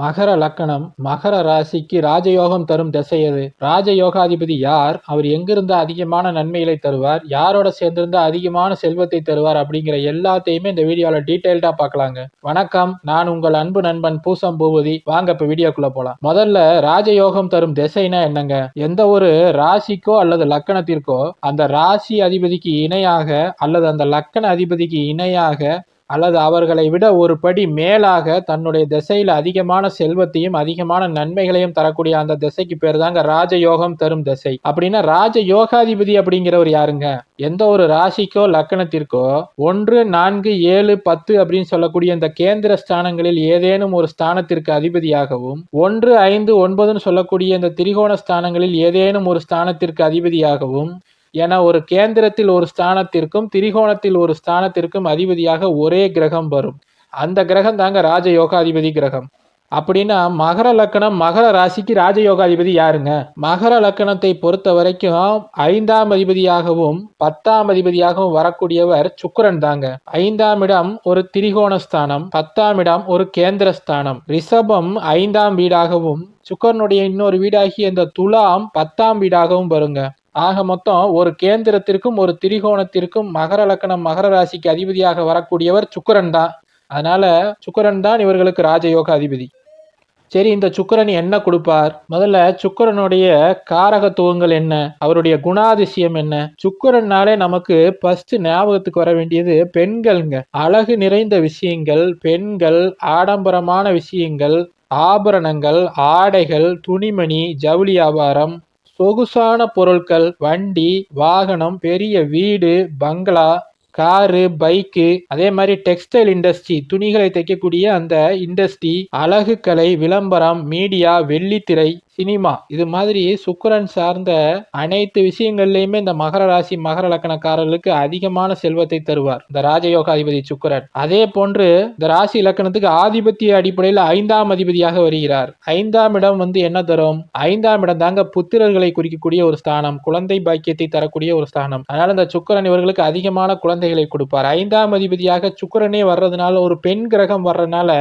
மகர லக்கணம் மகர ராசிக்கு ராஜயோகம் தரும் திசை எது? ராஜயோகாதிபதி யார்? அவர் எங்கிருந்து அதிகமான நன்மைகளை தருவார்? யாரோட சேர்ந்திருந்தா அதிகமான செல்வத்தை தருவார்? அப்படிங்கிற எல்லாத்தையுமே இந்த வீடியோவில் டீட்டெயில்டா பார்க்கலாங்க. வணக்கம் நான் உங்கள் அன்பு நண்பன் பூசம் பூபதி. வாங்க இப்ப வீடியோக்குள்ள போலாம். முதல்ல ராஜயோகம் தரும் திசைனா என்னங்க? எந்த ஒரு ராசிக்கோ அல்லது லக்கணத்திற்கோ அந்த ராசி அதிபதிக்கு இணையாக அல்லது அந்த லக்கண அதிபதிக்கு இணையாக அல்லது அவர்களை விட ஒரு படி மேலாக தன்னுடைய திசையில் அதிகமான செல்வத்தையும் அதிகமான நன்மைகளையும் தரக்கூடிய அந்த திசைக்கு பேர் தாங்க ராஜயோகம் தரும் திசை. அப்படின்னா ராஜ யோகாதிபதி அப்படிங்கிறவர் யாருங்க? எந்த ஒரு ராசிக்கோ லக்கணத்திற்கோ ஒன்று நான்கு ஏழு பத்து அப்படின்னு சொல்லக்கூடிய இந்த கேந்திர ஸ்தானங்களில் ஏதேனும் ஒரு ஸ்தானத்திற்கு அதிபதியாகவும் ஒன்று ஐந்து ஒன்பதுன்னு சொல்லக்கூடிய இந்த திரிகோண ஸ்தானங்களில் ஏதேனும் ஒரு ஸ்தானத்திற்கு அதிபதியாகவும் என ஒரு கேந்திரத்தில் ஒரு ஸ்தானத்திற்கும் திரிகோணத்தில் ஒரு ஸ்தானத்திற்கும் அதிபதியாக ஒரே கிரகம் வரும். அந்த கிரகம் தாங்க ராஜயோகாதிபதி கிரகம். அப்படின்னா மகர லக்கணம் மகர ராசிக்கு ராஜயோகாதிபதி யாருங்க? மகர லக்கணத்தை பொறுத்த வரைக்கும் ஐந்தாம் அதிபதியாகவும் பத்தாம் அதிபதியாகவும் வரக்கூடியவர் சுக்கரன் தாங்க. ஐந்தாம் இடம் ஒரு திரிகோண ஸ்தானம் பத்தாம் இடம் ஒரு கேந்திர ஸ்தானம். ரிஷபம் ஐந்தாம் வீடாகவும் சுக்கரனுடைய இன்னொரு வீடாகி இந்த துலாம் பத்தாம் வீடாகவும் வருங்க. ஆக மொத்தம் ஒரு கேந்திரத்திற்கும் ஒரு திரிகோணத்திற்கும் மகர லக்கணம் மகர ராசிக்கு அதிபதியாக வரக்கூடியவர் சுக்கரன் தான். அதனால சுக்கரன் தான் இவர்களுக்கு ராஜயோக அதிபதி. சரி இந்த சுக்கரன் என்ன கொடுப்பார்? முதல்ல சுக்கரனுடைய காரகத்துவங்கள் என்ன? அவருடைய குணாதிசயம் என்ன? சுக்கரன்னாலே நமக்கு ஃபர்ஸ்ட் ஞாபகத்துக்கு வர வேண்டியது பெண்கள்ங்க. அழகு நிறைந்த விஷயங்கள் பெண்கள் ஆடம்பரமான விஷயங்கள் ஆபரணங்கள் ஆடைகள் துணிமணி ஜவுளி வியாபாரம் சொகுசான பொருட்கள் வண்டி வாகனம் பெரிய வீடு பங்களா காரு பைக்கு அதே மாதிரி டெக்ஸ்டைல் இண்டஸ்ட்ரி துணிகளை தைக்கக்கூடிய அந்த இண்டஸ்ட்ரி அழகுக்கலை கலை விளம்பரம் மீடியா வெள்ளித்திரை சினிமா. இது மாதிரி சுக்கரன் சார்ந்த அனைத்து விஷயங்கள்லயுமே இந்த மகர ராசி மகர லக்கணக்காரர்களுக்கு அதிகமான செல்வத்தை தருவார். இந்த ராஜயோகாதிபதி சுக்கரன். அதே போன்று இந்த ராசி இலக்கணத்துக்கு ஆதிபத்திய அடிப்படையில் ஐந்தாம் அதிபதியாக வருகிறார். ஐந்தாம் இடம் வந்து என்ன தரும்? ஐந்தாம் இடம் தாங்க புத்திரர்களை குறிக்கக்கூடிய ஒரு ஸ்தானம் குழந்தை பாக்கியத்தை தரக்கூடிய ஒரு ஸ்தானம். அதனால இந்த சுக்கரன் இவர்களுக்கு அதிகமான குழந்தைகளை கொடுப்பார். ஐந்தாம் அதிபதியாக சுக்கரனே வர்றதுனால ஒரு பெண் கிரகம் வர்றதுனால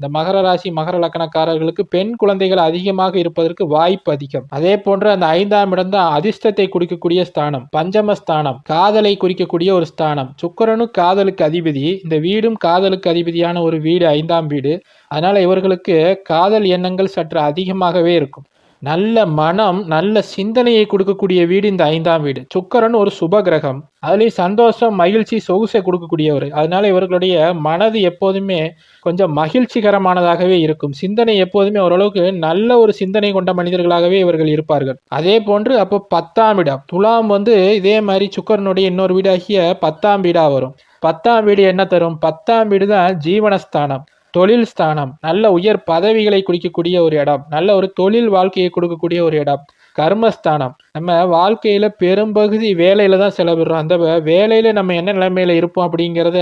இந்த மகர ராசி மகர லக்கணக்காரர்களுக்கு பெண் குழந்தைகள் அதிகமாக இருப்பதற்கு வாய்ப்பு அதிகம். அதே போன்று அந்த ஐந்தாம் இடம் தான் அதிர்ஷ்டத்தை குறிக்கக்கூடிய ஸ்தானம் பஞ்சம ஸ்தானம் காதலை குறிக்கக்கூடிய ஒரு ஸ்தானம். சுக்கரனும் காதலுக்கு அதிபதி. இந்த வீடும் காதலுக்கு அதிபதியான ஒரு வீடு ஐந்தாம் வீடு. அதனால இவர்களுக்கு காதல் எண்ணங்கள் சற்று அதிகமாகவே இருக்கும். நல்ல மனம் நல்ல சிந்தனையை கொடுக்கக்கூடிய வீடு இந்த ஐந்தாம் வீடு. சுக்கரன் ஒரு சுப கிரகம் அதுலேயும் சந்தோஷம் மகிழ்ச்சி சொகுசை கொடுக்கக்கூடியவர். அதனால இவர்களுடைய மனது எப்போதுமே கொஞ்சம் மகிழ்ச்சிகரமானதாகவே இருக்கும். சிந்தனை எப்போதுமே ஓரளவுக்கு நல்ல ஒரு சிந்தனை கொண்ட மனிதர்களாகவே இவர்கள் இருப்பார்கள். அதே போன்று அப்போ பத்தாம் இடம் துலாம் வந்து இதே மாதிரி சுக்கரனுடைய இன்னொரு வீடாகிய பத்தாம் வீடாக வரும். பத்தாம் வீடு என்ன தரும்? பத்தாம் வீடு தான் ஜீவனஸ்தானம். தொழில் ஸ்தானம். நல்ல உயர் பதவிகளை குறிக்கக்கூடிய ஒரு இடம். நல்ல ஒரு தொழில் வாழ்க்கையை கொடுக்கக்கூடிய ஒரு இடம். கர்மஸ்தானம். நம்ம வாழ்க்கையில பெரும்பகுதி வேலையில தான் செலவிடுறோம். அந்த வேலையில நம்ம என்ன நிலைமையில இருப்போம் அப்படிங்கிறத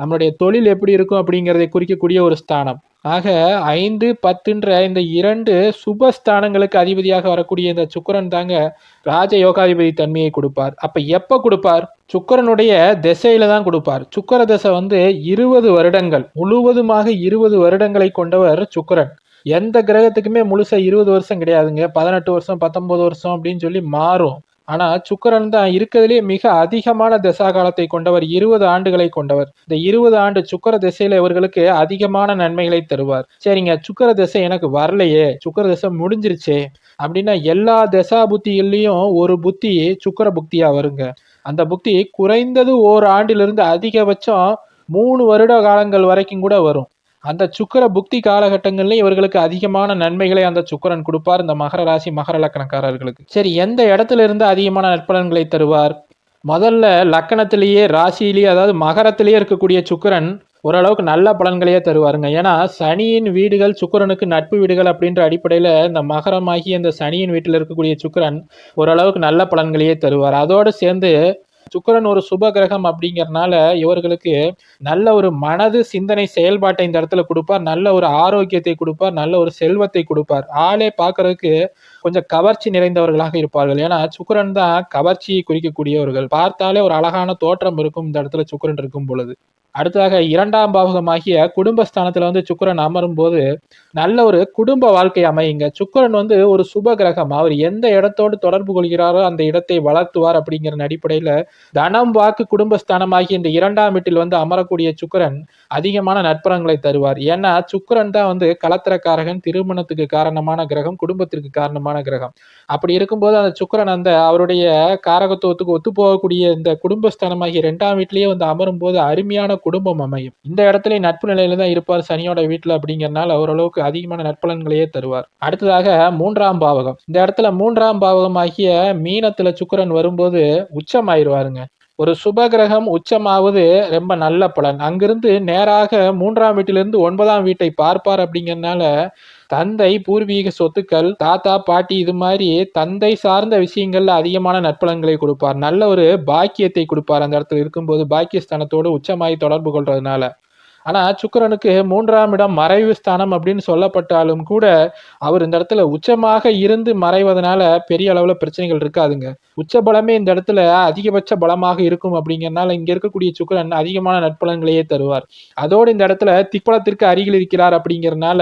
நம்மளுடைய தொழில் எப்படி இருக்கும் அப்படிங்கிறதை குறிக்கக்கூடிய ஒரு ஸ்தானம். ஆக ஐந்து பத்துன்ற இந்த இரண்டு சுபஸ்தானங்களுக்கு அதிபதியாக வரக்கூடிய இந்த சுக்கரன் தாங்க ராஜ யோகாதிபதி தன்மையை கொடுப்பார். அப்ப எப்ப கொடுப்பார்? சுக்கரனுடைய திசையில தான் கொடுப்பார். சுக்கர தசை வந்து இருபது வருடங்கள் முழுவதுமாக இருபது வருடங்களை கொண்டவர் சுக்கரன். எந்த கிரகத்துக்குமே முழுசா இருபது வருஷம் கிடையாதுங்க. பதினெட்டு வருஷம் பத்தொன்பது வருஷம் அப்படின்னு சொல்லி மாறும். ஆனா சுக்கரன் தான் இருக்கிறதுலே மிக அதிகமான தசா காலத்தை கொண்டவர் இருபது ஆண்டுகளை கொண்டவர். இந்த இருபது ஆண்டு சுக்கர திசையில இவர்களுக்கு அதிகமான நன்மைகளை தருவார். சரிங்க சுக்கர திசை எனக்கு வரலையே சுக்கர திசை முடிஞ்சிருச்சே அப்படின்னா எல்லா தசா புத்திகள்லயும் ஒரு புத்தி சுக்கர புக்தியா வருங்க. அந்த புக்தி குறைந்தது ஓர் ஆண்டிலிருந்து அதிகபட்சம் மூணு வருட காலங்கள் வரைக்கும் கூட வரும். அந்த சுக்கர புக்தி காலகட்டங்கள்ல இவர்களுக்கு அதிகமான நன்மைகளை அந்த சுக்கரன் கொடுப்பார் இந்த மகர ராசி மகர லக்கணக்காரர்களுக்கு. சரி எந்த இடத்துல இருந்து அதிகமான நற்பலன்களை தருவார்? முதல்ல லக்கணத்திலேயே ராசியிலேயே அதாவது மகரத்திலேயே இருக்கக்கூடிய சுக்கரன் ஓரளவுக்கு நல்ல பலன்களையே தருவாருங்க. ஏன்னா சனியின் வீடுகள் சுக்கரனுக்கு நட்பு வீடுகள் அப்படின்ற அடிப்படையில் இந்த மகரமாகி இந்த சனியின் வீட்டில் இருக்கக்கூடிய சுக்கரன் ஓரளவுக்கு நல்ல பலன்களையே தருவார். அதோடு சேர்ந்து சுக்கரன் ஒரு சுப கிரகம் அப்படிங்கறனால இவர்களுக்கு நல்ல ஒரு மனது சிந்தனை செயல்பாட்டை இந்த இடத்துல கொடுப்பார். நல்ல ஒரு ஆரோக்கியத்தை கொடுப்பார். நல்ல ஒரு செல்வத்தை கொடுப்பார். ஆளே பார்க்கறதுக்கு கொஞ்சம் கவர்ச்சி நிறைந்தவர்களாக இருப்பார்கள். ஏன்னா சுக்கரன் தான் கவர்ச்சியை குறிக்கக்கூடியவர்கள். பார்த்தாலே ஒரு அழகான தோற்றம் இருக்கும் இந்த இடத்துல சுக்கரன் இருக்கும் பொழுது. அடுத்ததாக இரண்டாம் பாவகமாகிய குடும்பஸ்தானத்தில் வந்து சுக்கிரன் அமரும் போது நல்ல ஒரு குடும்ப வாழ்க்கை அமையுங்க. சுக்கிரன் வந்து ஒரு சுப கிரகம் அவர் எந்த இடத்தோடு தொடர்பு கொள்கிறாரோ அந்த இடத்தை வளர்த்துவார் அப்படிங்கிற அடிப்படையில் தனம் வாக்கு குடும்பஸ்தானமாகிய இந்த இரண்டாம் வீட்டில் வந்து அமரக்கூடிய சுக்கரன் அதிகமான நட்புறங்களை தருவார். ஏன்னா சுக்கிரன் தான் வந்து கலத்திரக்காரகன் திருமணத்துக்கு காரணமான கிரகம் குடும்பத்திற்கு காரணமான கிரகம். அப்படி இருக்கும்போது அந்த சுக்கிரன் அந்த அவருடைய காரகத்துவத்துக்கு ஒத்து போகக்கூடிய இந்த குடும்பஸ்தானமாகிய இரண்டாம் வீட்டிலேயே வந்து அமரும் போது அருமையான குடும்பம் அமையும். இந்த இடத்துல நட்பு நிலையில தான் இருப்பார் சனியோட வீட்டில் அப்படிங்கறனால ஓரளவுக்கு அதிகமான நற்பலன்களையே தருவார். அடுத்ததாக மூன்றாம் பாவகம். இந்த இடத்துல மூன்றாம் பாவகம் ஆகிய மீனத்துல சுக்கரன் வரும்போது உச்சம் ஆயிடுவாருங்க ஒரு சுப கிரகம் உச்சமாவது ரொம்ப நல்ல பலன். அங்கிருந்து நேராக மூன்றாம் வீட்டிலிருந்து ஒன்பதாம் வீட்டை பார்ப்பார் அப்படிங்கிறனால தந்தை பூர்வீக சொத்துக்கள் தாத்தா பாட்டி இது மாதிரி தந்தை சார்ந்த விஷயங்கள்ல அதிகமான நற்பலன்களை கொடுப்பார். நல்ல ஒரு பாக்கியத்தை கொடுப்பார். அந்த இடத்துல இருக்கும்போது பாக்கியஸ்தானத்தோடு உச்சமாய் தொடர்பு கொள்றதுனால. ஆனால் சுக்கரனுக்கு மூன்றாம் இடம் மறைவு ஸ்தானம் அப்படின்னு சொல்லப்பட்டாலும் கூட அவர் இந்த இடத்துல உச்சமாக இருந்து மறைவதனால பெரிய அளவில் பிரச்சனைகள் இருக்காதுங்க. உச்ச பலமே இந்த இடத்துல அதிகபட்ச பலமாக இருக்கும் அப்படிங்கறனால இங்க இருக்கக்கூடிய சுக்கரன் அதிகமான நட்பலன்களையே தருவார். அதோடு இந்த இடத்துல திக்பலத்திற்கு அருகில் இருக்கிறார் அப்படிங்கிறனால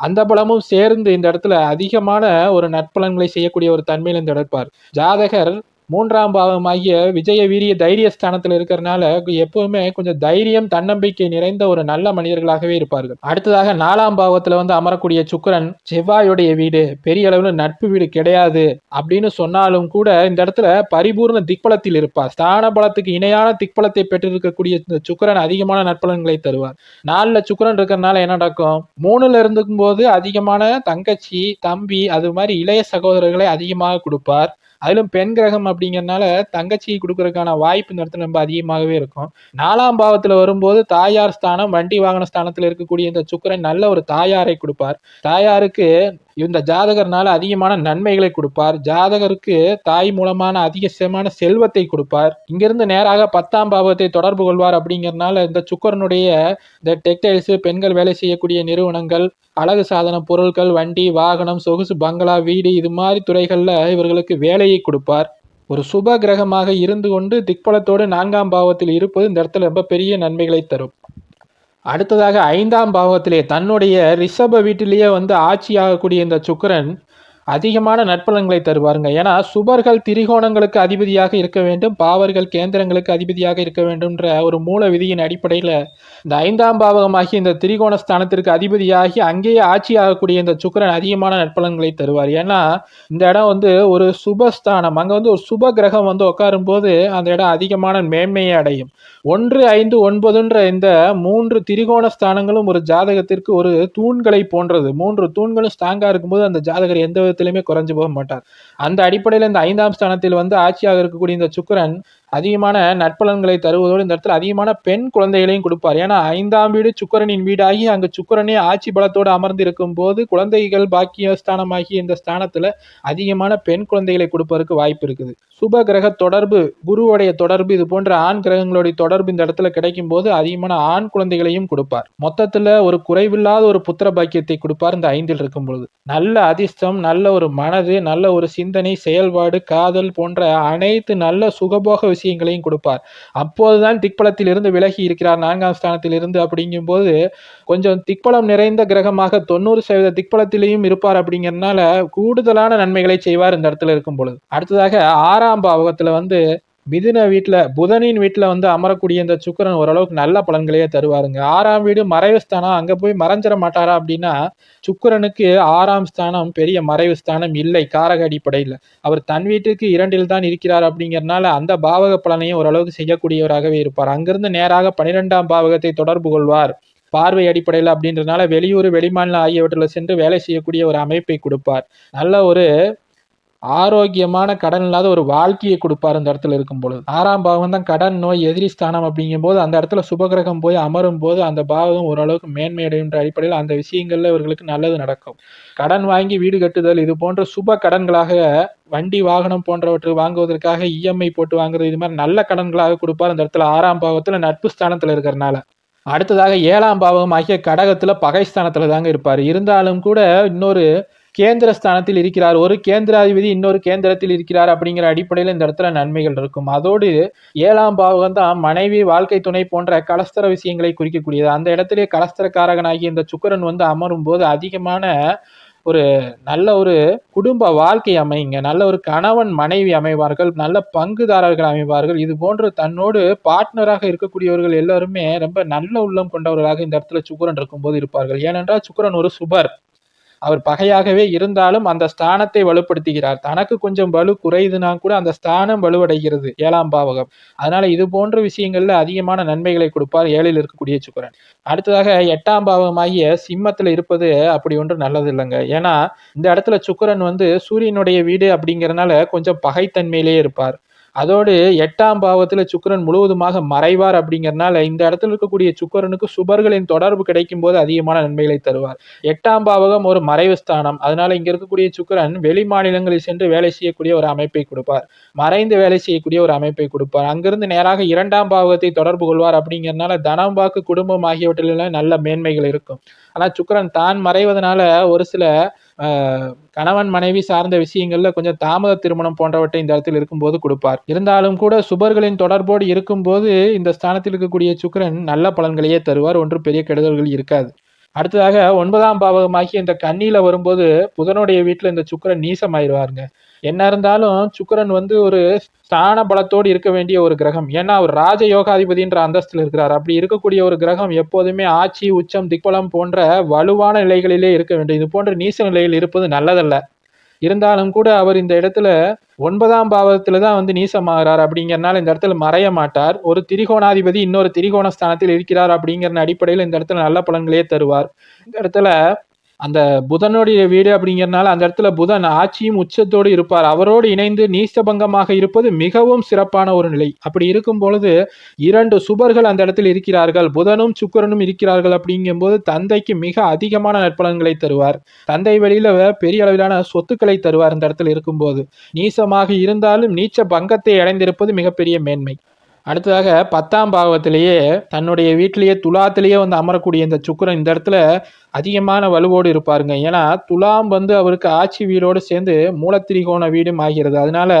அந்த பலமும் சேர்ந்து இந்த இடத்துல அதிகமான ஒரு நட்பலன்களை செய்யக்கூடிய ஒரு தன்மையில் இந்த இடப்பார் ஜாதகர் மூன்றாம் பாவமாகிய விஜய வீரிய தைரிய ஸ்தானத்தில் இருக்கிறனால எப்பவுமே கொஞ்சம் தைரியம் தன்னம்பிக்கை நிறைந்த ஒரு நல்ல மனிதர்களாகவே இருப்பார்கள். அடுத்ததாக நாலாம் பாவத்துல வந்து அமரக்கூடிய சுக்கிரன் செவ்வாயுடைய வீடு பெரிய அளவில் நட்பு வீடு கிடையாது அப்படின்னு சொன்னாலும் கூட இந்த இடத்துல பரிபூர்ண திக்பலத்தில் இருப்பார். ஸ்தான பலத்துக்கு இணையான திக்பலத்தை பெற்றிருக்கக்கூடிய இந்த சுக்கிரன் அதிகமான நற்பலன்களை தருவார். நாலுல சுக்கிரன் இருக்கிறதுனால என்ன நடக்கும்? மூணுல இருந்துக்கும் போது அதிகமான தங்கச்சி தம்பி அது மாதிரி இளைய சகோதரர்களை அதிகமாக கொடுப்பார். அதிலும் பெண் கிரகம் அப்படிங்கிறனால தங்கச்சி கொடுக்கறதுக்கான வாய்ப்பு இந்த இடத்துல ரொம்ப அதிகமாகவே இருக்கும். நாலாம் பாவத்துல வரும்போது தாயார் ஸ்தானம் வண்டி வாகன ஸ்தானத்துல இருக்கக்கூடிய இந்த சுக்கரன் நல்ல ஒரு தாயாரை கொடுப்பார். தாயாருக்கு இந்த ஜாதகர்னால அதிகமான நன்மைகளை கொடுப்பார். ஜாதகருக்கு தாய் மூலமான அதிகமான செல்வத்தை கொடுப்பார். இங்கிருந்து நேராக பத்தாம் பாவத்தை தொடர்பு கொள்வார் அப்படிங்கறதுனால இந்த சுக்கரனுடைய இந்த டெக்டைல்ஸ் பெண்கள் வேலை செய்யக்கூடிய நிறுவனங்கள் அழகு சாதன பொருட்கள் வண்டி வாகனம் சொகுசு பங்களா வீடு இது மாதிரி துறைகள்ல இவர்களுக்கு வேலையை கொடுப்பார். ஒரு சுப கிரகமாக இருந்து கொண்டு திக்பலத்தோடு நான்காம் பாவத்தில் இருப்பது இந்த இடத்துல ரொம்ப பெரிய நன்மைகளை தரும். அடுத்ததாக ஐந்தாம் பாவத்திலே தன்னுடைய ரிஷப வீட்டிலேயே வந்து ஆட்சியாகக்கூடிய இந்த சுக்கரன் அதிகமான நற்பலன்களை தருவாருங்க. ஏன்னா சுபர்கள் திரிகோணங்களுக்கு அதிபதியாக இருக்க வேண்டும் பாவர்கள் கேந்திரங்களுக்கு அதிபதியாக இருக்க வேண்டும்ன்ற ஒரு மூல விதியின் அடிப்படையில் இந்த ஐந்தாம் பாவகமாகி இந்த திரிகோண ஸ்தானத்திற்கு அதிபதியாகி அங்கேயே ஆட்சி ஆகக்கூடிய இந்த சுக்கிரன் அதிகமான நற்பலன்களை தருவார். ஏன்னா இந்த இடம் வந்து ஒரு சுபஸ்தானம். அங்கே வந்து ஒரு சுப கிரகம் வந்து உட்காரும் போது அந்த இடம் அதிகமான மேன்மையை அடையும். ஒன்று ஐந்து ஒன்பதுன்ற இந்த மூன்று திரிகோண ஸ்தானங்களும் ஒரு ஜாதகத்திற்கு ஒரு தூண்களை போன்றது. மூன்று தூண்களும் ஸ்ட்ராங்காக இருக்கும்போது அந்த ஜாதகர் எந்த இடத்துலையுமே குறைஞ்சு போக மாட்டார். அந்த அடிப்படையில் இந்த ஐந்தாம் ஸ்தானத்தில் வந்து ஆட்சியாக இருக்கக்கூடிய இந்த சுக்கரன் அதிகமான நற்பலன்களை தருவதோடு இந்த இடத்துல அதிகமான பெண் குழந்தைகளையும் கொடுப்பார். ஏன்னா ஐந்தாம் வீடு சுக்கரனின் வீடாகி அங்கு சுக்கரனே ஆட்சி பலத்தோடு அமர்ந்து இருக்கும் போது குழந்தைகள் பாக்கிய ஸ்தானமாகி இந்த ஸ்தானத்துல அதிகமான பெண் குழந்தைகளை கொடுப்பதற்கு வாய்ப்பு இருக்குது. சுப கிரக தொடர்பு குருவுடைய தொடர்பு இது போன்ற ஆண் கிரகங்களுடைய தொடர்பு இந்த இடத்துல கிடைக்கும் போது அதிகமான ஆண் குழந்தைகளையும் கொடுப்பார். மொத்தத்துல ஒரு குறைவில்லாத ஒரு புத்திர பாக்கியத்தை கொடுப்பார் இந்த ஐந்தில் இருக்கும் பொழுது நல்ல அதிர்ஷ்டம் நல்ல ஒரு மனது நல்ல ஒரு சிந்தனை செயல்பாடு காதல் போன்ற அனைத்து நல்ல சுகபோக விஷயங்களையும் கொடுப்பார். அப்போதுதான் திக்பலத்தில் இருந்து விலகி இருக்கிறார் நான்காம் ஸ்தானத்தில் இருந்து அப்படிங்கும்போது கொஞ்சம் திக்பலம் நிறைந்த கிரகமாக தொண்ணூறு சதவீத திக்பலத்திலையும் இருப்பார் அப்படிங்கறதுனால கூடுதலான நன்மைகளை செய்வார் இந்த இடத்துல இருக்கும் பொழுது அடுத்ததாக ஆறாம் பாவகத்துல வந்து மிதுன வீட்டில் புதனின் வீட்டில் வந்து அமரக்கூடிய இந்த சுக்கிரன் ஓரளவுக்கு நல்ல பலன்களையே தருவாருங்க. ஆறாம் வீடு மறைவு ஸ்தானம். அங்கே போய் மறைஞ்சிட மாட்டாரா அப்படின்னா சுக்கிரனுக்கு ஆறாம் ஸ்தானம் பெரிய மறைவு ஸ்தானம் இல்லை காரக அடிப்படையில். அவர் தன் வீட்டுக்கு இரண்டில் தான் இருக்கிறார் அப்படிங்கிறனால அந்த பாவக பலனையும் ஓரளவுக்கு செய்யக்கூடியவராகவே இருப்பார். அங்கிருந்து நேராக பனிரெண்டாம் பாவகத்தை தொடர்பு கொள்வார். பார்வை அடிப்படையில் அப்படின்றதுனால வெளியூர் வெளிமாநிலம் ஆகியவற்றில் சென்று வேலை செய்யக்கூடிய ஒரு அமைப்பை கொடுப்பார். நல்ல ஒரு ஆரோக்கியமான கடன் இல்லாத ஒரு வாழ்க்கையை கொடுப்பார் அந்த இடத்துல இருக்கும் பொழுது ஆறாம் பாவம் தான் கடன் நோய் எதிரி ஸ்தானம் அப்படிங்கும் போது அந்த இடத்துல சுபகிரகம் போய் அமரும் போது அந்த பாவம் ஓரளவுக்கு மேன்மையடைகின்ற அடிப்படையில் அந்த விஷயங்கள்ல இவர்களுக்கு நல்லது நடக்கும். கடன் வாங்கி வீடு கட்டுதல் இது போன்ற சுப கடன்களாக வண்டி வாகனம் போன்றவற்றை வாங்குவதற்காக இஎம்ஐ போட்டு வாங்குறது இது மாதிரி நல்ல கடன்களாக கொடுப்பார் அந்த இடத்துல ஆறாம் பாவத்துல நட்பு ஸ்தானத்துல இருக்கிறனால. அடுத்ததாக ஏழாம் பாவம் ஆகிய கடகத்துல பகைஸ்தானத்துல தாங்க இருப்பார். இருந்தாலும் கூட இன்னொரு கேந்திர ஸ்தானத்தில் இருக்கிறார். ஒரு கேந்திராதிபதி இன்னொரு கேந்திரத்தில் இருக்கிறார் அப்படிங்கிற அடிப்படையில் இந்த இடத்துல நன்மைகள் இருக்கும். அதோடு ஏழாம் பாவகம் தான் மனைவி வாழ்க்கை துணை போன்ற கலஸ்தர விஷயங்களை குறிக்கக்கூடியது. அந்த இடத்திலே கலஸ்தரக்காரகனாகி இந்த சுக்கிரன் வந்து அமரும் போது அதிகமான ஒரு நல்ல ஒரு குடும்ப வாழ்க்கை அமையுங்க நல்ல ஒரு கணவன் மனைவி அமைவார்கள். நல்ல பங்குதாரர்கள் அமைவார்கள். இது போன்று தன்னோடு பார்ட்னராக இருக்கக்கூடியவர்கள் எல்லாருமே ரொம்ப நல்ல உள்ளம் கொண்டவர்களாக இந்த இடத்துல சுக்கரன் இருக்கும்போது இருப்பார்கள். ஏனென்றால் சுக்கிரன் ஒரு சுபர். அவர் பகையாகவே இருந்தாலும் அந்த ஸ்தானத்தை வலுப்படுத்துகிறார். தனக்கு கொஞ்சம் வலு குறையுதுனா கூட அந்த ஸ்தானம் வலுவடைகிறது ஏழாம் பாவகம். அதனால இது போன்ற விஷயங்கள்ல அதிகமான நன்மைகளை கொடுப்பார் ஏழில் இருக்கக்கூடிய சுக்கரன். அடுத்ததாக எட்டாம் பாவகமாகிய சிம்மத்தில் இருப்பது அப்படி ஒன்று நல்லது இல்லைங்க ஏன்னா இந்த இடத்துல சுக்கிரன் வந்து சூரியனுடைய வீடு அப்படிங்கிறனால கொஞ்சம் பகைத்தன்மையிலேயே இருப்பார். அதோடு எட்டாம் பாவத்தில் சுக்கிரன் முழுவதுமாக மறைவார் அப்படிங்கிறனால இந்த இடத்துல இருக்கக்கூடிய சுக்கிரனுக்கு சுபர்களின் தொடர்பு கிடைக்கும் போது அதிகமான நன்மைகளை தருவார். எட்டாம் பாவகம் ஒரு மறைவு ஸ்தானம். அதனால இங்க இருக்கக்கூடிய சுக்கிரன் வெளி மாநிலங்களில் சென்று வேலை செய்யக்கூடிய ஒரு அமைப்பை கொடுப்பார். மறைந்து வேலை செய்யக்கூடிய ஒரு அமைப்பை கொடுப்பார். அங்கிருந்து நேராக இரண்டாம் பாவகத்தை தொடர்பு கொள்வார் அப்படிங்கிறனால தனம் வாக்கு குடும்பம் ஆகியவற்றிலெல்லாம் நல்ல மேன்மைகள் இருக்கும். ஆனால் சுக்கரன் தான் மறைவதனால ஒரு சில கணவன் மனைவி சார்ந்த விஷயங்கள்ல கொஞ்சம் தாமத திருமணம் போன்றவற்றை இந்த இடத்தில் இருக்கும்போது கொடுப்பார். இருந்தாலும் கூட சுபர்களின் தொடர்போடு இருக்கும்போது இந்த ஸ்தானத்தில் இருக்கக்கூடிய சுக்கிரன் நல்ல பலன்களையே தருவார். ஒன்றும் பெரிய கெடுதல்கள் இருக்காது. அடுத்ததாக ஒன்பதாம் பாவகமாகி இந்த கண்ணியில வரும்போது புதனுடைய வீட்டுல இந்த சுக்கிரன் நீசமாயிருவாருங்க. என்ன இருந்தாலும் சுக்கரன் வந்து ஒரு ஸ்தான பலத்தோடு இருக்க வேண்டிய ஒரு கிரகம். ஏன்னா அவர் ராஜ யோகாதிபதின்ற அந்தஸ்தில் இருக்கிறார். அப்படி இருக்கக்கூடிய ஒரு கிரகம் எப்போதுமே ஆட்சி உச்சம் திக்பலம் போன்ற வலுவான நிலைகளிலே இருக்க வேண்டும். இது போன்ற நீச நிலையில் இருப்பது நல்லதல்ல. இருந்தாலும் கூட அவர் இந்த இடத்துல ஒன்பதாம் பாவத்தில் தான் வந்து நீசமாகிறார். அப்படிங்கிறனால இந்த இடத்துல மறைய மாட்டார். ஒரு திரிகோணாதிபதி இன்னொரு திரிகோண ஸ்தானத்தில் இருக்கிறார் அப்படிங்கிற அடிப்படையில் இந்த இடத்துல நல்ல பலன்களே தருவார். இந்த இடத்துல அந்த புதனுடைய வீடு அப்படிங்கிறனால அந்த இடத்துல புதன் ஆட்சியும் உச்சத்தோடு இருப்பார். அவரோடு இணைந்து நீசபங்கமாக இருப்பது மிகவும் சிறப்பான ஒரு நிலை. அப்படி இருக்கும் பொழுது இரண்டு சுபர்கள் அந்த இடத்தில் இருக்கிறார்கள். புதனும் சுக்கரனும் இருக்கிறார்கள் அப்படிங்கும்போது தந்தைக்கு மிக அதிகமான நற்பலன்களை தருவார். தந்தை வழியில பெரிய அளவிலான சொத்துக்களை தருவார் இந்த இடத்துல இருக்கும்போது. நீசமாக இருந்தாலும் நீச்ச பங்கத்தை அடைந்திருப்பது மிகப்பெரிய மேன்மை. அடுத்ததாக பத்தாம் பாவத்திலேயே தன்னுடைய வீட்டிலேயே துலாத்திலேயே வந்து அமரக்கூடிய இந்த சுக்கிரன் இந்த இடத்துல அதிகமான வலுவோடு இருப்பாருங்க. ஏன்னா துலாம் வந்து அவருக்கு ஆட்சி வீடோடு சேர்ந்து மூலத்திரிகோண வீடும் ஆகிறது. அதனால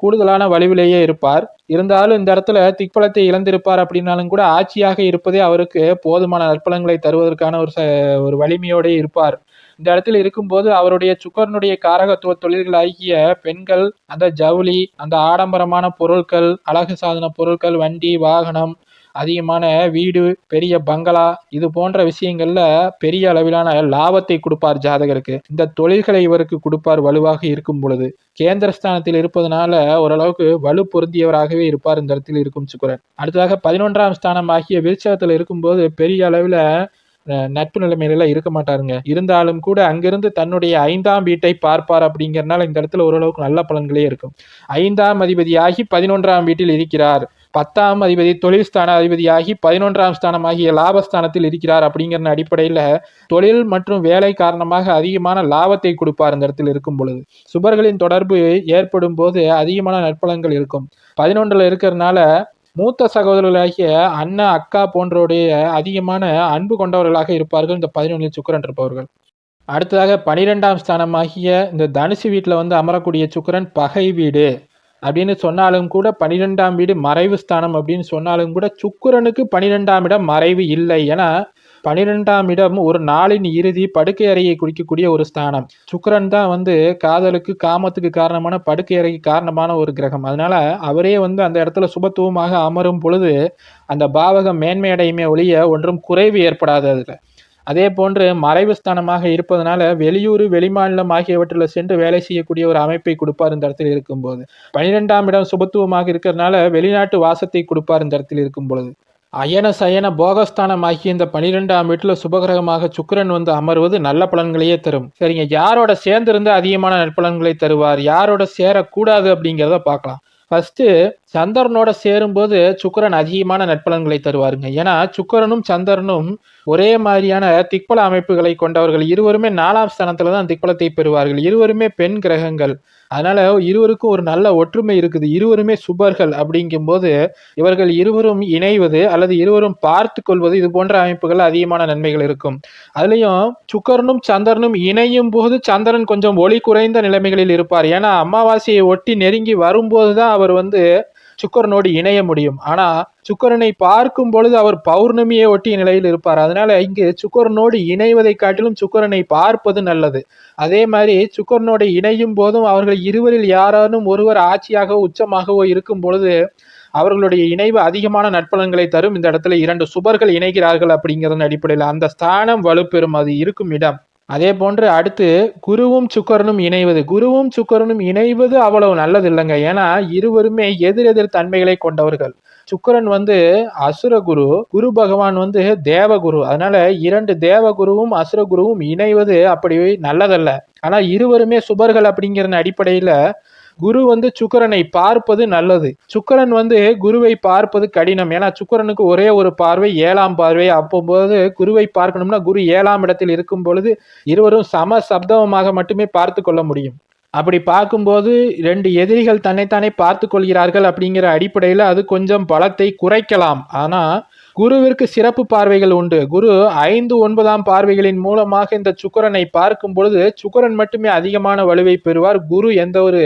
கூடுதலான வலுவிலேயே இருப்பார். இருந்தாலும் இந்த இடத்துல திக்பலத்தை இழந்திருப்பார் அப்படின்னாலும் கூட ஆட்சியாக இருப்பதே அவருக்கு போதுமான நற்பலங்களை தருவதற்கான ஒரு ச ஒரு வலிமையோடே இருப்பார். இந்த இடத்தில் இருக்கும்போது அவருடைய சுக்கரனுடைய காரகத்துவ தொழில்களாகிய பெண்கள் அந்த ஜவுளி அந்த ஆடம்பரமான பொருட்கள் அழகு சாதன பொருட்கள் வண்டி வாகனம் அதிகமான வீடு பெரிய பங்களா இது போன்ற விஷயங்கள்ல பெரிய அளவிலான லாபத்தை கொடுப்பார் ஜாதகருக்கு. இந்த தொழில்களை இவருக்கு கொடுப்பார் வலுவாக இருக்கும் பொழுது. கேந்திரஸ்தானத்தில் இருப்பதனால ஓரளவுக்கு வலு பொருந்தியவராகவே இருப்பார் இந்த இடத்தில் இருக்கும் சுக்கரன். அடுத்ததாக பதினொன்றாம் ஸ்தானம் ஆகிய விருச்சகத்தில் இருக்கும்போது பெரிய அளவில் நட்பு நிலைமையில இருக்க மாட்டாருங்க. இருந்தாலும் கூட அங்கிருந்து தன்னுடைய ஐந்தாம் வீட்டை பார்ப்பார் அப்படிங்கிறனால இந்த இடத்துல ஓரளவுக்கு நல்ல பலன்களே இருக்கும். ஐந்தாம் அதிபதியாகி பதினொன்றாம் வீட்டில் இருக்கிறார். பத்தாம் அதிபதி தொழில் ஸ்தான அதிபதியாகி பதினொன்றாம் ஸ்தானம் ஆகிய லாபஸ்தானத்தில் இருக்கிறார் அப்படிங்கிற அடிப்படையில் தொழில் மற்றும் வேலை காரணமாக அதிகமான லாபத்தை கொடுப்பார் இந்த இடத்தில் இருக்கும் பொழுது. சுபர்களின் தொடர்பு ஏற்படும் போது அதிகமான நற்பலன்கள் இருக்கும். பதினொன்றில் இருக்கிறதுனால மூத்த சகோதரர்களாகிய அண்ணா அக்கா போன்றோடைய அதிகமான அன்பு கொண்டவர்களாக இருப்பார்கள் இந்த பதினொன்றில் சுக்கிரன் இருப்பவர்கள். அடுத்ததாக பனிரெண்டாம் ஸ்தானமாகிய இந்த தனுசு வீட்டில் வந்து அமரக்கூடிய சுக்கிரன் பகை வீடு அப்படின்னு சொன்னாலும் கூட பனிரெண்டாம் வீடு மறைவு ஸ்தானம் அப்படின்னு சொன்னாலும் கூட சுக்கிரனுக்கு பனிரெண்டாம் இடம் மறைவு இல்லை. ஏன்னா பனிரெண்டாம் இடம் ஒரு நாளின் இறுதி படுக்கை அறையை குறிக்கக்கூடிய ஒரு ஸ்தானம். சுக்கரன் தான் வந்து காதலுக்கு காமத்துக்கு காரணமான படுக்கை அறைக்கு காரணமான ஒரு கிரகம். அதனால அவரே வந்து அந்த இடத்துல சுபத்துவமாக அமரும் பொழுது அந்த பாவகம் மேன்மையடையுமே ஒழிய ஒன்றும் குறைவு ஏற்படாது அதில். அதே போன்று மறைவு ஸ்தானமாக இருப்பதனால வெளியூர் வெளிமாநிலம் ஆகியவற்றில் சென்று வேலை செய்யக்கூடிய ஒரு அமைப்பை கொடுப்பார் இந்த இடத்தில் இருக்கும்போது. பனிரெண்டாம் இடம் சுபத்துவமாக இருக்கிறதுனால வெளிநாட்டு வாசத்தை கொடுப்பார் இந்த இடத்தில் இருக்கும் பொழுது அயன சயன போகஸ்தானம் ஆகிய இந்த பனிரெண்டாம் வீட்டில் சுபகிரகமாக சுக்கிரன் வந்து அமர்வது நல்ல பலன்களையே தரும். சரிங்க யாரோட சேர்ந்திருந்து அதிகமான நற்பலன்களை தருவார்? யாரோட சேரக்கூடாது அப்படிங்கிறத பார்க்கலாம். ஃபர்ஸ்ட் சந்திரனோட சேரும்போது சுக்கரன் அதிகமான நற்பலன்களை தருவாருங்க. ஏன்னா சுக்கிரனும் சந்திரனும் ஒரே மாதிரியான திக்பல அமைப்புகளை கொண்டவர்கள். இருவருமே நாலாம் ஸ்தானத்தில் தான் திக்பலத்தை பெறுவார்கள். இருவருமே பெண் கிரகங்கள். அதனால இருவருக்கும் ஒரு நல்ல ஒற்றுமை இருக்குது. இருவருமே சுபர்கள் அப்படிங்கும்போது இவர்கள் இருவரும் இணைவது அல்லது இருவரும் பார்த்து கொள்வது இது போன்ற அமைப்புகள் அதிகமான நன்மைகள் இருக்கும். அதுலயும் சுக்கரனும் சந்திரனும் இணையும் போது சந்திரன் கொஞ்சம் ஒளி குறைந்த நிலைமைகளில் இருப்பார். ஏன்னா அமாவாசையை ஒட்டி நெருங்கி வரும்போது தான் அவர் வந்து சுக்கரனோடு இணைய முடியும். ஆனால் சுக்கரனை பார்க்கும் பொழுது அவர் பௌர்ணமியை ஒட்டிய நிலையில் இருப்பார். அதனால இங்கு சுக்கரனோடு இணைவதை காட்டிலும் சுக்கரனை பார்ப்பது நல்லது. அதே மாதிரி சுக்கரனோடு இணையும் போதும் அவர்கள் இருவரில் யாரானும் ஒருவர் ஆட்சியாகவோ உச்சமாகவோ இருக்கும் பொழுது அவர்களுடைய இணைவு அதிகமான நட்பலன்களை தரும். இந்த இடத்துல இரண்டு சுபர்கள் இணைகிறார்கள் அப்படிங்கிறதன் அடிப்படையில் அந்த ஸ்தானம் வலுப்பெறும். அது இருக்கும் இடம். அதே போன்று அடுத்து குருவும் சுக்கரனும் இணைவது. குருவும் சுக்கரனும் இணைவது அவ்வளவு நல்லது இல்லைங்க ஏன்னா இருவருமே எதிரெதிர் தன்மைகளை கொண்டவர்கள். சுக்கரன் வந்து அசுரகுரு குரு பகவான் வந்து தேவகுரு அதனால இரண்டு தேவகுருவும் அசுரகுருவும் இணைவது அப்படி நல்லதல்ல. ஆனா இருவருமே சுபர்கள் அப்படிங்கிற அடிப்படையில குரு வந்து சுக்கரனை பார்ப்பது நல்லது. சுக்கரன் வந்து குருவை பார்ப்பது கடினம். ஏன்னா சுக்கரனுக்கு ஒரே ஒரு பார்வை ஏழாம் பார்வை. அப்போது குருவை பார்க்கணும்னா குரு ஏழாம் இடத்தில் இருக்கும் பொழுது இருவரும் சம சப்தமாக மட்டுமே பார்த்து கொள்ள முடியும். அப்படி பார்க்கும்போது ரெண்டு எதிரிகள் தன்னைத்தானே பார்த்து கொள்கிறார்கள் அப்படிங்கிற அடிப்படையில் அது கொஞ்சம் பலத்தை குறைக்கலாம். ஆனால் குருவிற்கு சிறப்பு பார்வைகள் உண்டு. குரு ஐந்து ஒன்பதாம் பார்வைகளின் மூலமாக இந்த சுக்கரனை பார்க்கும் பொழுது சுக்கரன் மட்டுமே அதிகமான வலுவை பெறுவார். குரு எந்த ஒரு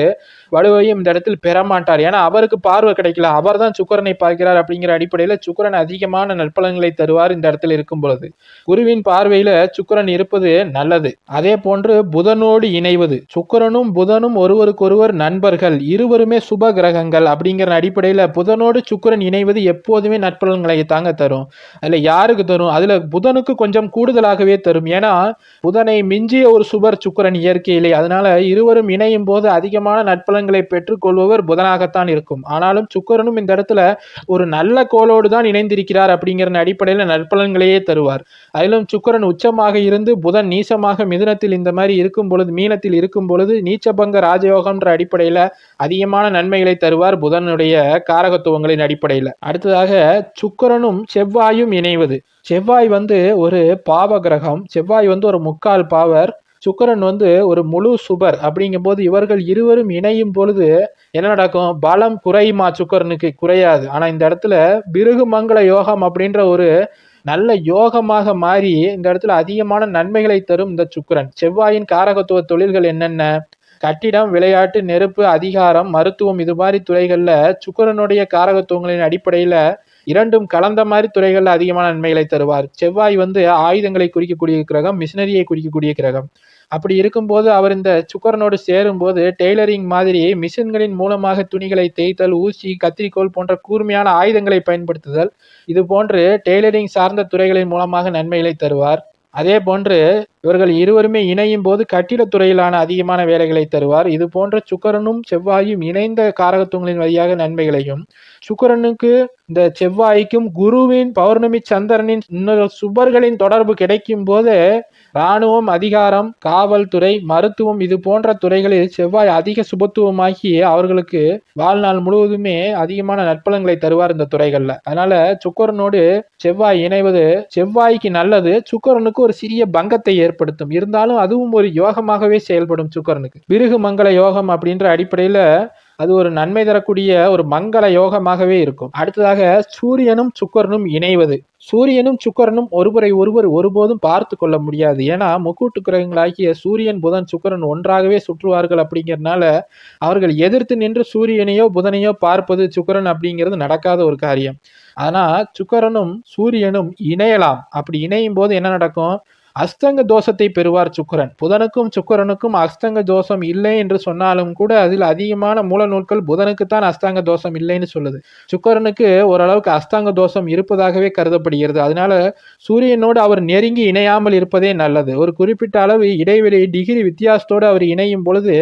வலுவையும் இந்த இடத்தில் பெறமாட்டார். ஏன்னா அவருக்கு பார்வை கிடைக்கல. அவர் தான் சுக்கரனை பார்க்கிறார் அப்படிங்கிற அடிப்படையில் சுக்கரன் அதிகமான நற்பலன்களை தருவார் இந்த இடத்தில் இருக்கும் பொழுது குருவின் பார்வையில சுக்கரன் இருப்பது நல்லது. அதே போன்று புதனோடு இணைவது. சுக்கரனும் புதனும் ஒருவருக்கொருவர் நண்பர்கள். இருவருமே சுப கிரகங்கள் அப்படிங்கிற அடிப்படையில் புதனோடு சுக்கரன் இணைவது எப்போதுமே நற்பலன்களை தாங்க தரும். அதில் யாருக்கு தரும்? அதில் புதனுக்கு கொஞ்சம் கூடுதலாகவே தரும். ஏன்னா புதனை மிஞ்சிய ஒரு சுபர் சுக்கரன் இயற்கையிலே. அதனால இருவரும் இணையும் போது அதிகமான நற்பலன்களை பெற்றுக்கொள்பவர் புதனாகத்தான் இருக்கும். ஆனாலும் சுக்கரனும் இந்த இடத்துல ஒரு நல்ல கோளோடு தான் இணைந்திருக்கிறார் அப்படிங்கிற அடிப்படையில் நற்பலன்களையே தருவார். அதிலும் சுக்கரன் உச்சமாக இருந்து புதன் நீசமாக மிதுனத்தில் இந்த மாதிரி இருக்கும் பொழுது மீனத்தில் இருக்கும் பொழுது நீச்சபங்க ராஜயோகம்ன்ற அடிப்படையில் அதிகமான நன்மைகளை தருவார் புதனுடைய காரகத்துவங்களின் அடிப்படையில். அடுத்ததாக சுக்கரனும் செவ்வாயும் இணைவது. செவ்வாய் வந்து ஒரு பாவ கிரகம் செவ்வாய் வந்து ஒரு முக்கால் பாவர் சுக்கரன் வந்து ஒரு முழு சுபர் அப்படிங்கும்போது இவர்கள் இருவரும் இணையும் பொழுது என்ன நடக்கும்? பலம் குறையுமா சுக்கரனுக்கு? குறையாது. ஆனா இந்த இடத்துல பிருகு மங்கள யோகம் அப்படின்ற ஒரு நல்ல யோகமாக மாறி இந்த இடத்துல அதிகமான நன்மைகளை தரும் இந்த சுக்கரன். செவ்வாயின் காரகத்துவ தொழில்கள் என்னென்ன? கட்டிடம் விளையாட்டு நெருப்பு அதிகாரம் மருத்துவம் இது மாதிரி துறைகள்ல சுக்கரனுடைய காரகத்துவங்களின் அடிப்படையில இரண்டும் கலந்த மாதிரி துறைகளில் அதிகமான நன்மைகளை தருவார். செவ்வாய் வந்து ஆயுதங்களை குறிக்கக்கூடிய கிரகம் மிஷினரியை குறிக்கக்கூடிய கிரகம். அப்படி இருக்கும்போது அவர் இந்த சுக்கரனோடு சேரும்போது டெய்லரிங் மாதிரி மிஷின்களின் மூலமாக துணிகளை தேய்த்தல் ஊசி கத்திரிக்கோள் போன்ற கூர்மையான ஆயுதங்களை பயன்படுத்துதல் இது போன்று டெய்லரிங் சார்ந்த துறைகளின் மூலமாக நன்மைகளை தருவார். அதே போன்று இவர்கள் இருவருமே இணையும் போது கட்டிடத்துறையிலான அதிகமான வேலைகளை தருவார். இது போன்ற சுக்கரனும் செவ்வாயும் இணைந்த காரகத்துவங்களின் வழியாக நன்மைகளையும் சுக்கரனுக்கு இந்த செவ்வாய்க்கும் குருவின் பௌர்ணமி சந்திரனின் இன்னொரு சுபர்களின் தொடர்பு கிடைக்கும் போது இராணுவம் அதிகாரம் காவல்துறை மருத்துவம் இது போன்ற துறைகளில் செவ்வாய் அதிக சுபத்துவமாகி அவர்களுக்கு வாழ்நாள் முழுவதுமே அதிகமான நற்பலன்களை தருவார் இந்த துறைகள்ல. அதனால சுக்கரனோடு செவ்வாய் இணைவது செவ்வாய்க்கு நல்லது. சுக்கரனுக்கு ஒரு சிறிய பங்கத்தை ஏற்படுத்தும். இருந்தாலும் அதுவும் ஒரு யோகமாகவே செயல்படும் சுக்கரனுக்கு. பிருகு மங்கள யோகம் அப்படின்ற அடிப்படையில அது ஒரு நன்மை தரக்கூடிய ஒரு மங்கள யோகமாகவே இருக்கும். அடுத்ததாக சூரியனும் சுக்கரனும் இணைவது. சூரியனும் சுக்கரனும் ஒருவரை ஒருவர் ஒருபோதும் பார்த்து கொள்ள முடியாது. ஏன்னா முக்கூட்டு கிரகங்களாகிய சூரியன் புதன் சுக்கரன் ஒன்றாகவே சுற்றுவார்கள் அப்படிங்கிறதுனால அவர்கள் எதிர்த்து நின்று சூரியனையோ புதனையோ பார்ப்பது சுக்கரன் அப்படிங்கிறது நடக்காத ஒரு காரியம். ஆனா சுக்கரனும் சூரியனும் இணையலாம். அப்படி இணையும் போது என்ன நடக்கும்? அஸ்தங்க தோஷத்தை பெறுவார் சுக்கரன். புதனுக்கும் சுக்கரனுக்கும் அஸ்தங்க தோஷம் இல்லை என்று சொன்னாலும் கூட அதில் அதிகமான மூல நூல்கள் புதனுக்குத்தான் அஸ்தாங்க தோஷம் இல்லைன்னு சொல்லுது. சுக்கரனுக்கு ஓரளவுக்கு அஸ்தாங்க தோஷம் இருப்பதாகவே கருதப்படுகிறது. அதனால சூரியனோடு அவர் நெருங்கி இணையாமல் இருப்பதே நல்லது. ஒரு குறிப்பிட்ட அளவு இடைவெளி டிகிரி வித்தியாசத்தோடு அவர் இணையும் பொழுது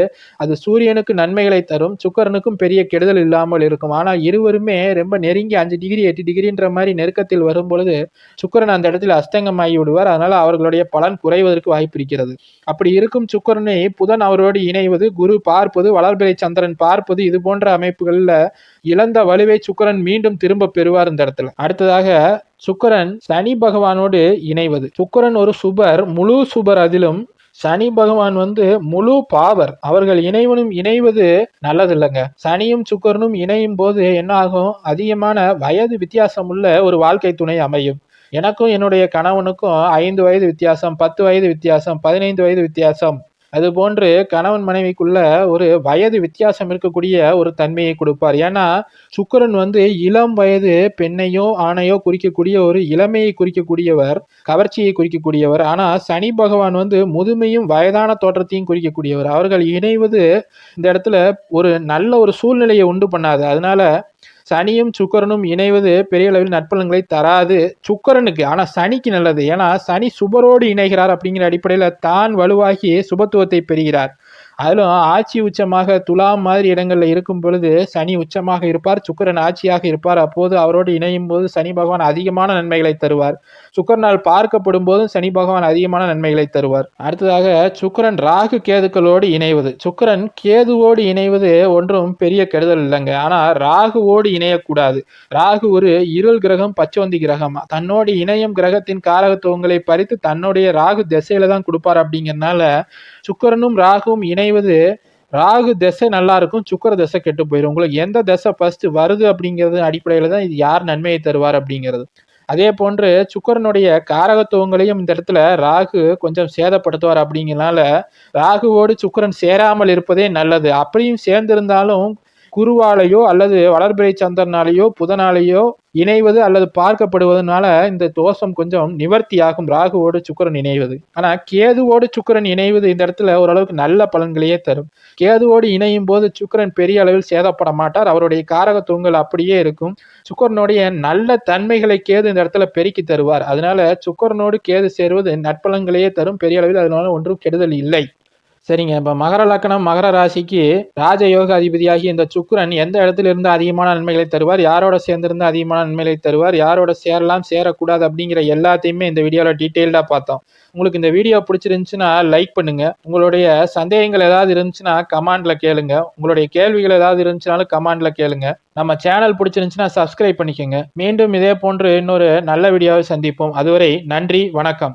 அது சூரியனுக்கு நன்மைகளை தரும் சுக்கரனுக்கும் பெரிய கெடுதல் இல்லாமல் இருக்கும். ஆனால் இருவருமே ரொம்ப நெருங்கி அஞ்சு டிகிரி எட்டு டிகிரின்ற மாதிரி நெருக்கத்தில் வரும் பொழுது சுக்கரன் அந்த இடத்தில் அஸ்தங்கமாகி விடுவார். அதனால அவர்களுடைய பலன் குறைவதற்கு வாய்ப்பு இருக்கிறது. அப்படி இருக்கும் சுக்கரனை புதன் அவரோடு இணைவது குரு பார்ப்பது வளர்பிறை சந்திரன் பார்ப்பது இது போன்ற அமைப்புகளில் இழந்த வலுவை சுக்கரன் மீண்டும் திரும்ப பெறுவார் இந்த இடத்துல. அடுத்ததாக சுக்கரன் சனி பகவானோடு இணைவது. சுக்கரன் ஒரு சுபர் முழு சுபர் அதிலும் சனி பகவான் வந்து முழு பாவர். அவர்கள் இணைவனும் இணைவது நல்லது இல்லைங்க சனியும் சுக்கரனும் இணையும் போது என்ன ஆகும்? அதிகமான வயது வித்தியாசம் உள்ள ஒரு வாழ்க்கை துணை அமையும். எனக்கும் என்னுடைய கணவனுக்கும் ஐந்து வயது வித்தியாசம் பத்து வயது வித்தியாசம் பதினைந்து வயது வித்தியாசம். அது போன்று கணவன் மனைவிக்குள்ள ஒரு வயது வித்தியாசம் இருக்கக்கூடிய ஒரு தன்மையை கொடுப்பார். ஏன்னா சுக்கிரன் வந்து இளம் வயது பெண்ணையோ ஆணையோ குறிக்கக்கூடிய ஒரு இளமையை குறிக்கக்கூடியவர் கவர்ச்சியை குறிக்கக்கூடியவர். ஆனால் சனி பகவான் வந்து முதுமையும் வயதான தோற்றத்தையும் குறிக்கக்கூடியவர். அவர்கள் இணைவது இந்த இடத்துல ஒரு நல்ல ஒரு சூழ்நிலையை உண்டு பண்ணாது. அதனால சனியும் சுக்கரனும் இணைவது பெரிய அளவில் நற்பலன்களை தராது சுக்கரனுக்கு. ஆனால் சனிக்கு நல்லது. ஏன்னா சனி சுபரோடு இணைகிறார் அப்படிங்கிற அடிப்படையில் தான் வலுவாகி சுபத்துவத்தை பெறுகிறார். அதிலும் ஆட்சி உச்சமாக துலாம் மாதிரி இடங்களில் இருக்கும் பொழுது சனி உச்சமாக இருப்பார் சுக்கிரன் ஆட்சியாக இருப்பார். அப்போது அவரோடு இணையும் போது சனி பகவான் அதிகமான நன்மைகளை தருவார். சுக்கரனால் பார்க்கப்படும் போதும் சனி பகவான் அதிகமான நன்மைகளை தருவார். அடுத்ததாக சுக்கரன் ராகு கேதுக்களோடு இணைவது. சுக்கிரன் கேதுவோடு இணைவது ஒன்றும் பெரிய கெடுதல் இல்லைங்க. ஆனால் ராகுவோடு இணையக்கூடாது. ராகு ஒரு இருள் கிரகம் பச்சோந்தி கிரகம். தன்னோடு இணையும் கிரகத்தின் காரகத்துவங்களை பறித்து தன்னுடைய ராகு திசையில தான் கொடுப்பார் அப்படிங்கிறதுனால சுக்கரனும் ராகுவும் இணை அமைவது ராகு திசை நல்லா இருக்கும் சுக்கிர திசை கெட்டு போயிடும் உங்களுக்கு எந்த திசை ஃபர்ஸ்ட் வருது அப்படிங்கிறது அடிப்படையில் தான் இது யார் நன்மையை தருவார் அப்படிங்கிறது. அதே போன்று சுக்கரனுடைய காரகத்துவங்களையும் இந்த இடத்துல ராகு கொஞ்சம் சேதப்படுத்துவார் அப்படிங்கிறனால ராகுவோடு சுக்கிரன் சேராமல் இருப்பதே நல்லது. அப்படியும் சேர்ந்திருந்தாலும் குருவாலேயோ அல்லது வளர்பிறை சந்திரனாலேயோ புதனாலேயோ இணைவது அல்லது பார்க்கப்படுவதனால இந்த தோஷம் கொஞ்சம் நிவர்த்தியாகும். ராகுவோடு சுக்கிரன் இணைவது. ஆனா கேதுவோடு சுக்கிரன் இணைவது இந்த இடத்துல ஓரளவுக்கு நல்ல பலன்களையே தரும். கேதுவோடு இணையும் போது சுக்கிரன் பெரிய அளவில் சேதப்பட மாட்டார். அவருடைய காரக தூங்கல் அப்படியே இருக்கும். சுக்கரனுடைய நல்ல தன்மைகளை கேது இந்த இடத்துல பெருக்கி தருவார். அதனால சுக்கரனோடு கேது சேருவது நற்பலன்களையே தரும். பெரிய அளவில் அதனால ஒன்றும் கெடுதல் இல்லை. சரிங்க. இப்போ மகர லக்னம் மகர ராசிக்கு ராஜயோக அதிபதியாகி இந்த சுக்கரன் எந்த இடத்துல இருந்து அதிகமான நன்மைகளை தருவார்? யாரோட சேர்ந்திருந்து அதிகமான நன்மைகளை தருவார்? யாரோட சேரலாம் சேரக்கூடாது அப்படிங்கிற எல்லாத்தையுமே இந்த வீடியோவில் டீட்டெயில்டாக பார்த்தோம். உங்களுக்கு இந்த வீடியோ பிடிச்சிருந்துச்சுன்னா லைக் பண்ணுங்க. உங்களுடைய சந்தேகங்கள் ஏதாவது இருந்துச்சுன்னா கமாண்ட்ல கேளுங்க. உங்களுடைய கேள்விகள் ஏதாவது இருந்துச்சுனாலும் கமாண்ட்ல கேளுங்க. நம்ம சேனல் பிடிச்சிருந்துச்சுன்னா சப்ஸ்கிரைப் பண்ணிக்கோங்க. மீண்டும் இதே போன்று இன்னொரு நல்ல வீடியோவை சந்திப்போம். அதுவரை நன்றி வணக்கம்.